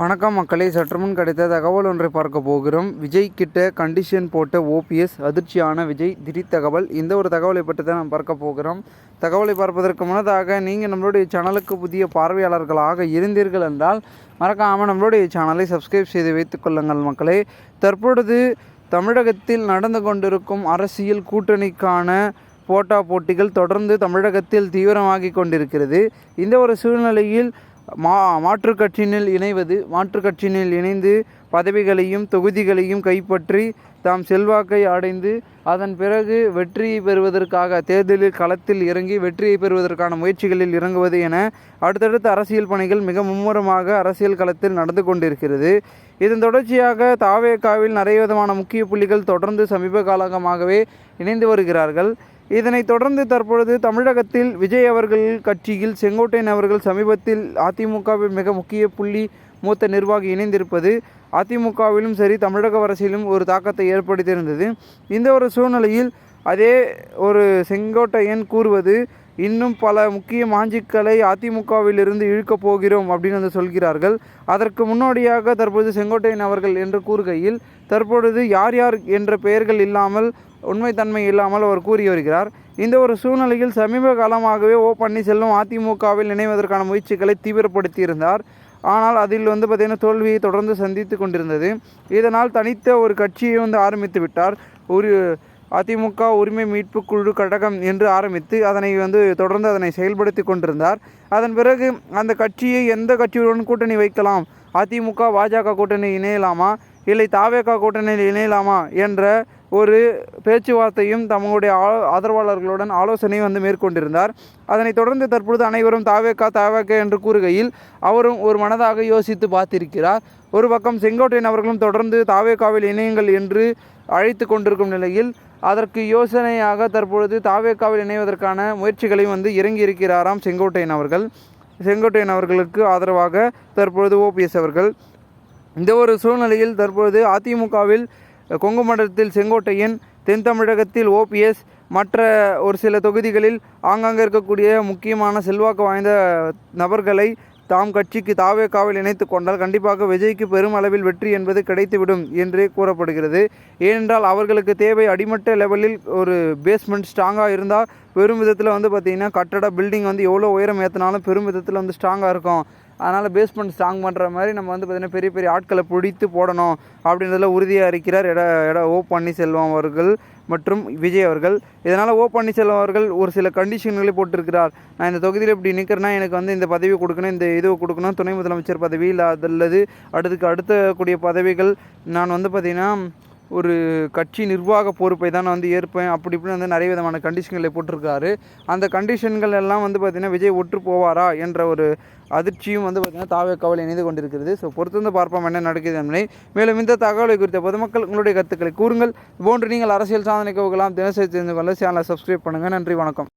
வணக்கம் மக்களே சற்று முன் கிடைத்த தகவல் ஒன்றை பார்க்க போகிறோம். விஜய் கிட்ட கண்டிஷன் போட்ட ஓபிஎஸ் அதிர்ச்சியான விஜய் திடீர் தகவல். இந்த ஒரு தகவலை பற்றி தான் நாம் பார்க்க போகிறோம். தகவலை பார்ப்பதற்கு முன்னதாக நீங்கள் நம்மளுடைய சேனலுக்கு புதிய பார்வையாளர்களாக இருந்தீர்கள் என்றால் மறக்காமல் நம்மளுடைய சேனலை சப்ஸ்கிரைப் செய்து வைத்துக்கொள்ளுங்கள் மக்களே. தற்பொழுது தமிழகத்தில் நடந்து கொண்டிருக்கும் அரசியல் கூட்டணிக்கான போட்டா போட்டிகள் தொடர்ந்து தமிழகத்தில் தீவிரமாகி கொண்டிருக்கிறது. இந்த ஒரு சூழ்நிலையில் மா மாற்றுக் கட்சியினில் இணைவது மாற்றுக் கட்சியினில் இணைந்து பதவிகளையும் தொகுதிகளையும் கைப்பற்றி தாம் செல்வாக்கை அடைந்து அதன் பிறகு வெற்றியை பெறுவதற்காக தேர்தலில் களத்தில் இறங்கி வெற்றியை பெறுவதற்கான முயற்சிகளில் இறங்குவது என அடுத்தடுத்த அரசியல் பணிகள் மிக மும்முரமாக அரசியல் களத்தில் நடந்து கொண்டிருக்கிறது. இதன் தொடர்ச்சியாக தாவேக்காவில் நிறைய விதமான முக்கிய புள்ளிகள் தொடர்ந்து சமீப காலமாகவே இணைந்து வருகிறார்கள். இதனைத் தொடர்ந்து தற்பொழுது தமிழகத்தில் விஜய் அவர்கள் கட்சியில் செங்கோட்டையன் அவர்கள் சமீபத்தில் அதிமுகவில் மிக முக்கிய புள்ளி மூத்த நிர்வாகி இணைந்திருப்பது அதிமுகவிலும் சரி தமிழக அரசியலும் ஒரு தாக்கத்தை ஏற்படுத்தியிருந்தது. இந்த ஒரு சூழ்நிலையில் அதே ஒரு செங்கோட்டையன் கூறுவது இன்னும் பல முக்கிய மாஞ்சிக்களை அதிமுகவிலிருந்து இழுக்கப் போகிறோம் அப்படின்னு வந்து சொல்கிறார்கள். அதற்கு முன்னோடியாக தற்பொழுது செங்கோட்டையன் அவர்கள் என்று கூறுகையில் தற்பொழுது யார் யார் என்ற பெயர்கள் இல்லாமல் உண்மைத்தன்மை இல்லாமல் அவர் கூறி வருகிறார். இந்த ஒரு சூழ்நிலையில் சமீப காலமாகவே ஓ பன்னீர்செல்வம் அதிமுகவில் இணைவதற்கான முயற்சிகளை தீவிரப்படுத்தியிருந்தார். ஆனால் அதில் வந்து பார்த்திங்கன்னா தோல்வியை தொடர்ந்து சந்தித்து கொண்டிருந்தது. இதனால் தனித்த ஒரு கட்சியை வந்து ஆரம்பித்து விட்டார். ஒரு அதிமுக உரிமை மீட்பு குழு கழகம் என்று ஆரம்பித்து அதனை வந்து தொடர்ந்து அதனை செயல்படுத்தி கொண்டிருந்தார். அதன் பிறகு அந்த கட்சியை எந்த கட்சியுடன் கூட்டணி வைக்கலாம்? அதிமுக பாஜக கூட்டணி இணையலாமா? இல்லை தாவேகா கூட்டணியில் இணையலாமா? என்ற ஒரு பேச்சுவார்த்தையும் தம்முடைய ஆ- ஆதரவாளர்களுடன் ஆலோசனையும் வந்து மேற்கொண்டிருந்தார். அதனைத் தொடர்ந்து தற்பொழுது அனைவரும் தாவேக்கா தாவேக்கா என்று கூறுகையில் அவரும் ஒரு மனதாக யோசித்து பார்த்திருக்கிறார். ஒரு பக்கம் செங்கோட்டையன் அவர்களும் தொடர்ந்து தாவேக்காவில் இணையுங்கள் என்று அழைத்து கொண்டிருக்கும் நிலையில் அதற்கு யோசனையாக தற்பொழுது தாவேக்காவில் இணைவதற்கான முயற்சிகளையும் வந்து இறங்கி இருக்கிறாராம் செங்கோட்டையன் அவர்கள். செங்கோட்டையன் அவர்களுக்கு ஆதரவாக தற்பொழுது ஓபிஎஸ் அவர்கள். இந்த ஒரு சூழ்நிலையில் தற்பொழுது அதிமுகவில் கொங்கு மண்டலத்தில் செங்கோட்டையன் தென் தமிழகத்தில் ஓபிஎஸ் மற்ற ஒரு சில தொகுதிகளில் ஆங்காங்கே இருக்கக்கூடிய முக்கியமான செல்வாக்கு வாய்ந்த நபர்களை தாம் கட்சிக்கு தாவே காவல் இணைத்து கொண்டால் கண்டிப்பாக விஜய்க்கு பெரும் அளவில் வெற்றி என்பது கிடைத்துவிடும் என்றே கூறப்படுகிறது. ஏனென்றால் அவர்களுக்கு தேவை அடிமட்ட லெவலில் ஒரு பேஸ்மெண்ட் ஸ்ட்ராங்காக இருந்தால் பெரும் விதத்தில் வந்து பார்த்திங்கன்னா கட்டட பில்டிங் வந்து எவ்வளோ உயரம் ஏற்றினாலும் பெரும் விதத்தில் வந்து ஸ்ட்ராங்காக இருக்கும். அதனால் பேஸ்மெண்ட் ஸ்ட்ராங் பண்ணுற மாதிரி நம்ம வந்து பார்த்திங்கன்னா பெரிய பெரிய ஆட்களை பிடித்து போடணும் அப்படின்றதுல உறுதியாக இருக்கிறார் எட எட ஓ பன்னீர்செல்வம் அவர்கள் மற்றும் விஜய் அவர்கள். இதனால் ஓ பன்னீர்செல்வம் அவர்கள் ஒரு சில கண்டிஷன்களை போட்டிருக்கிறார். நான் இந்த தொகுதியில் இப்படி நிற்கிறேன்னா எனக்கு வந்து இந்த பதவி கொடுக்கணும் இந்த இது கொடுக்கணும் துணை முதலமைச்சர் பதவி இல்லை அல்லது அடுத்துக்கு அடுத்த கூடிய பதவிகள் நான் வந்து பார்த்திங்கன்னா ஒரு கட்சி நிர்வாக பொறுப்பை தான் நான் வந்து ஏற்பேன். அப்படி இப்படி வந்து நிறைய விதமான கண்டிஷன்களை போட்டிருக்காரு. அந்த கண்டிஷன்கள் எல்லாம் வந்து பார்த்திங்கன்னா விஜய் ஒற்று போவாரா என்ற ஒரு அதிர்ச்சியும் வந்து பார்த்திங்கன்னா தாவேக்காவல் இணைந்து கொண்டிருக்கிறது. ஸோ பொறுத்திருந்து பார்ப்போம் என்ன நடக்குது என்பதை. மேலும் இந்த தகவலை குறித்த பொதுமக்கள் உங்களுடைய கருத்துக்களை கூறுங்கள். போன்று நீங்கள் அரசியல் சாதனை கவுகலாம் தினசரி தெரிந்து கொள்ள சேனலை சப்ஸ்கிரைப் பண்ணுங்கள் நன்றி வணக்கம்.